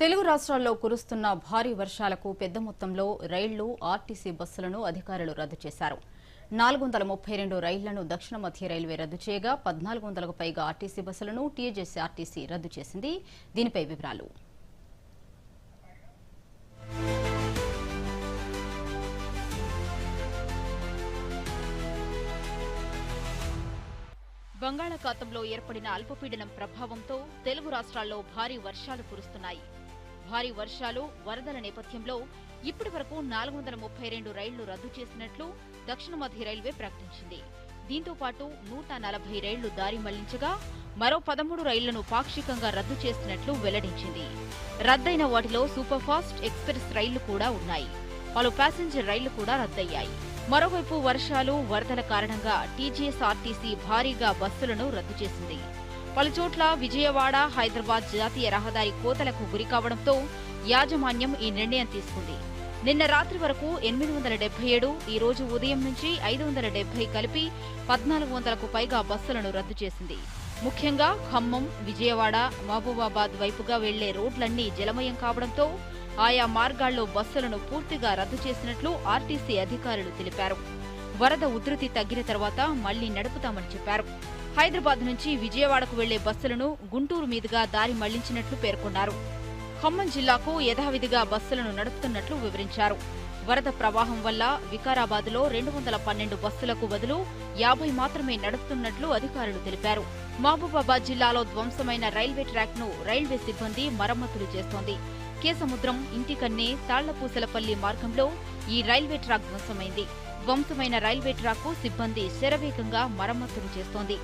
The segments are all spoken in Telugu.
తెలుగు రాష్ట్రాల్లో కురుస్తున్న భారీ వర్షాలకు పెద్ద మొత్తంలో రైళ్ళు ఆర్టీసీ బస్సులను అధికారులు రద్దు చేశారు. నాలుగు వందల ముప్పై రెండు రైళ్ళను దక్షిణ మధ్య రైల్వే రద్దు చేయగా పద్నాలుగు వందలకు పైగా ఆర్టీసీ బస్సులను టీజేసీ ఆర్టీసీ రద్దు చేసింది. దీనిపై వివరాలు. బంగాళాఖాతంలో ఏర్పడిన అల్పపీడనం ప్రభావంతో తెలుగు రాష్ట్రాల్లో భారీ వర్షాలు కురుస్తున్నాయి. భారీ వర్షాలు వరదల నేపథ్యంలో ఇప్పటి వరకు నాలుగు వందల ముప్పై రెండు రైళ్ళు రద్దు చేసినట్లు దక్షిణ మధ్య రైల్వే ప్రకటించింది. దీంతో పాటు నూట నలభై రైళ్ళు దారి మళ్ళించగా మరో పదమూడు రైళ్ళను పాక్షికంగా రద్దు చేసినట్లు వెల్లడించింది. రద్దయిన వాటిలో సూపర్ ఫాస్ట్ ఎక్స్ప్రెస్ రైళ్ళు కూడా ఉన్నాయి. పలు ప్యాసింజర్ రైళ్ళు కూడా రద్దయ్యాయి. మరోవైపు వర్షాలు వరదల కారణంగా టీజీఎస్ఆర్టీసీ భారీగా బస్సులను రద్దు చేసింది. పలుచోట్ల విజయవాడ హైదరాబాద్ జాతీయ రహదారి కోతలకు గురి కావడంతో యాజమాన్యం ఈ నిర్ణయం తీసుకుంది. నిన్న రాత్రి వరకు ఎనిమిది వందల డెబ్బై ఏడు ఈ రోజు ఉదయం నుంచి ఐదు వందల డెబ్బై కలిపి పద్నాలుగు వందలకు పైగా బస్సులను రద్దు చేసింది. ముఖ్యంగా ఖమ్మం విజయవాడ మహబూబాబాద్ వైపుగా వెళ్ళే రోడ్లన్నీ జలమయం కావడంతో ఆయా మార్గాల్లో బస్సులను పూర్తిగా రద్దు చేసినట్లు ఆర్టీసీ అధికారులు తెలిపారు. వరద ఉధృతి తగ్గిన తర్వాత మళ్ళీ నడుపుతామని చెప్పారు. హైదరాబాద్ నుంచి విజయవాడకు వెళ్ళే బస్సులను గుంటూరు మీదుగా దారి మళ్ళించినట్లు పేర్కొన్నారు. ఖమ్మం జిల్లాకు యథావిధిగా బస్సులను నడుపుతున్నట్లు వివరించారు. వరద ప్రవాహం వల్ల వికారాబాద్లో రెండు వందల పన్నెండు బస్సులకు బదులు యాభై మాత్రమే నడుపుతున్నట్లు అధికారులు తెలిపారు. మహబూబాబాద్ జిల్లాలో ధ్వంసమైన రైల్వే ట్రాక్ను రైల్వే సిబ్బంది మరమ్మతులు చేస్తోంది. కేసముద్రం ఇంటికన్నే తాళ్ళపూసలపల్లి మార్గంలో ఈ రైల్వే ట్రాక్ ధ్వంసమైంది. ధ్వంసమైన రైల్వే ట్రాక్ సిబ్బంది శరవేగంగా మరమ్మతులు చేస్తోంది.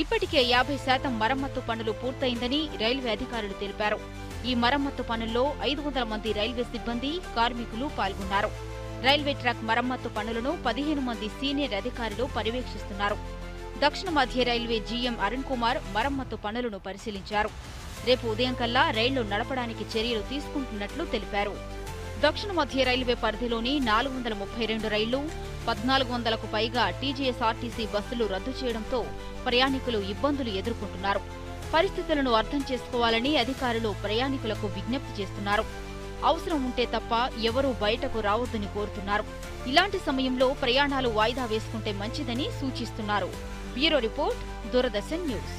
ఇప్పటికే యాభై శాతం మరమ్మత్తు పనులు పూర్తయిందని రైల్వే అధికారులు తెలిపారు. ఈ మరమ్మతు పనుల్లో ఐదు వందల మంది రైల్వే సిబ్బంది కార్మికులు పాల్గొన్నారు. రైల్వే ట్రాక్ మరమ్మత్తు పనులను పదిహేను మంది సీనియర్ అధికారులు పర్యవేక్షిస్తున్నారు. దక్షిణ మధ్య రైల్వే జీఎం అరుణ్ కుమార్ మరమ్మతు పనులను పరిశీలించారు. రేపు ఉదయం కల్లా రైళ్ళు నడపడానికి చర్యలు తీసుకుంటున్నట్లు తెలిపారు. దక్షిణ మధ్య రైల్వే పరిధిలోని నాలుగు వందల ముప్పై రెండు రైళ్ళు పద్నాలుగు వందలకు పైగా టీజీఎస్ఆర్టీసీ బస్సులు రద్దు చేయడంతో ప్రయాణికులు ఇబ్బందులు ఎదుర్కొంటున్నారు. పరిస్థితులను అర్థం చేసుకోవాలని అధికారులు ప్రయాణికులకు విజ్ఞప్తి చేస్తున్నారు. అవసరం ఉంటే తప్ప ఎవరూ బయటకు రావద్దని కోరుతున్నారు. ఇలాంటి సమయంలో ప్రయాణాలు వాయిదా వేసుకుంటే మంచిదని సూచిస్తున్నారు. Bureau report Doordarshan news.